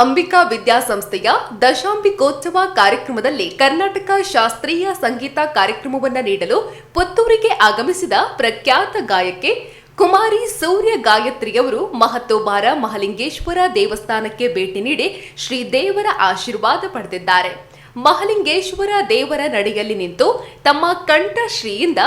ಅಂಬಿಕಾ ವಿದ್ಯಾಸಂಸ್ಥೆಯ ದಶಾಂಬಿಕೋತ್ಸವ ಕಾರ್ಯಕ್ರಮದಲ್ಲಿ ಕರ್ನಾಟಕ ಶಾಸ್ತ್ರೀಯ ಸಂಗೀತ ಕಾರ್ಯಕ್ರಮವನ್ನು ನೀಡಲು ಪುತ್ತೂರಿಗೆ ಆಗಮಿಸಿದ ಪ್ರಖ್ಯಾತ ಗಾಯಕಿ ಕುಮಾರಿ ಸೂರ್ಯ ಗಾಯತ್ರಿಯವರು ಮಹತ್ತೋಬಾರ ಮಹಲಿಂಗೇಶ್ವರ ದೇವಸ್ಥಾನಕ್ಕೆ ಭೇಟಿ ನೀಡಿ ಶ್ರೀ ದೇವರ ಆಶೀರ್ವಾದ ಪಡೆದಿದ್ದಾರೆ. ಮಹಲಿಂಗೇಶ್ವರ ದೇವರ ನಡೆಯಲ್ಲಿ ನಿಂತು ತಮ್ಮ ಕಂಠಶ್ರೀಯಿಂದ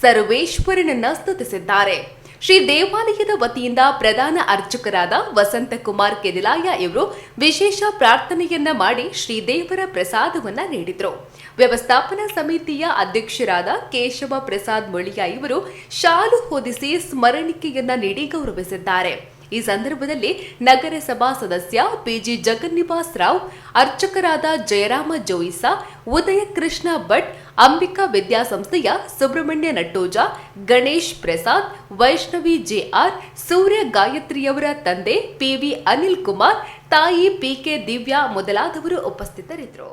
ಸರ್ವೇಶ್ವರನನ್ನ ಸ್ತುತಿಸಿದ್ದಾರೆ. ಶ್ರೀ ದೇವಾಲಯದ ವತಿಯಿಂದ ಪ್ರಧಾನ ಅರ್ಚಕರಾದ ವಸಂತಕುಮಾರ್ ಕೆದಿಲಾಯ ಇವರು ವಿಶೇಷ ಪ್ರಾರ್ಥನೆಯನ್ನ ಮಾಡಿ ಶ್ರೀ ದೇವರ ಪ್ರಸಾದವನ್ನ ನೀಡಿದರು. ವ್ಯವಸ್ಥಾಪನಾ ಸಮಿತಿಯ ಅಧ್ಯಕ್ಷರಾದ ಕೇಶವ ಪ್ರಸಾದ್ ಮೊಳಿಯ ಇವರು ಶಾಲು ಹೊದಿಸಿ ಸ್ಮರಣಿಕೆಯನ್ನ ನೀಡಿ ಗೌರವಿಸಿದ್ದಾರೆ. ಈ ಸಂದರ್ಭದಲ್ಲಿ ನಗರಸಭಾ ಸದಸ್ಯ ಪಿಜಿ ಜಗನ್ನಿವಾಸ್ ರಾವ್, ಅರ್ಚಕರಾದ ಜಯರಾಮ ಜೋಯಿಸ, ಉದಯ ಕೃಷ್ಣ ಭಟ್, ಅಂಬಿಕಾ ವಿದ್ಯಾಸಂಸ್ಥೆಯ ಸುಬ್ರಹ್ಮಣ್ಯ ನಟ್ಟೋಜ, ಗಣೇಶ್ ಪ್ರಸಾದ್, ವೈಷ್ಣವಿ ಜೆಆರ್, ಸೂರ್ಯ ಗಾಯತ್ರಿಯವರ ತಂದೆ ಪಿವಿ ಅನಿಲ್ ಕುಮಾರ್, ತಾಯಿ ಪಿಕೆ ದಿವ್ಯಾ ಮೊದಲಾದವರು ಉಪಸ್ಥಿತರಿದ್ದರು.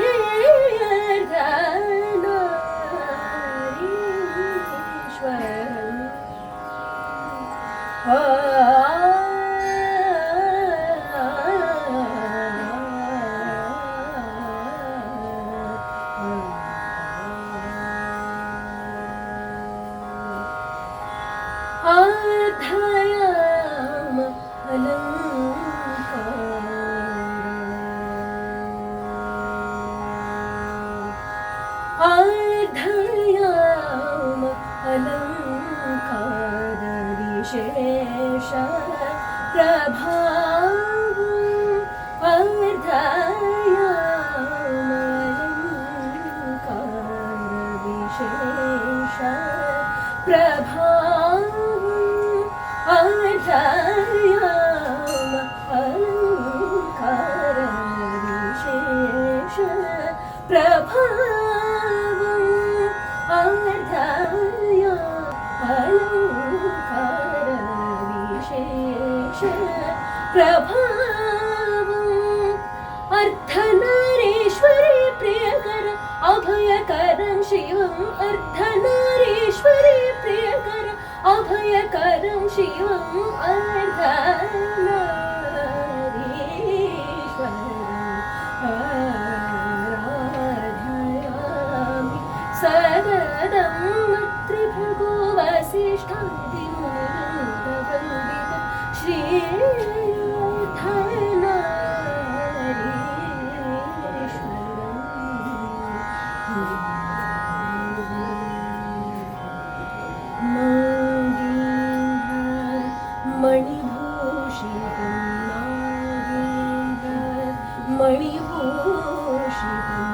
आधयाम अलङ्कार आधयाम अलङ्कार विशेष प्रभाव प्रभाव अर्धनारीश्वरी प्रियकर अभयकरं शिवम्। अर्धनारीश्वरी प्रियकर अभयकरं शिवम्। अर्धनारीश्वरम् सददं त्रिभृगो वसिष्ठादिमुनिवृन्दवन्दित श्रीधनारीश्वरम् മണിഭൂഷിതം മണിഭൂഷിതം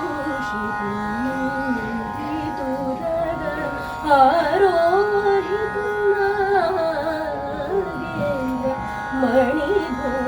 മണിഭൂഷിതം ദുരഗണം ആരോഹിതം മണിഭൂ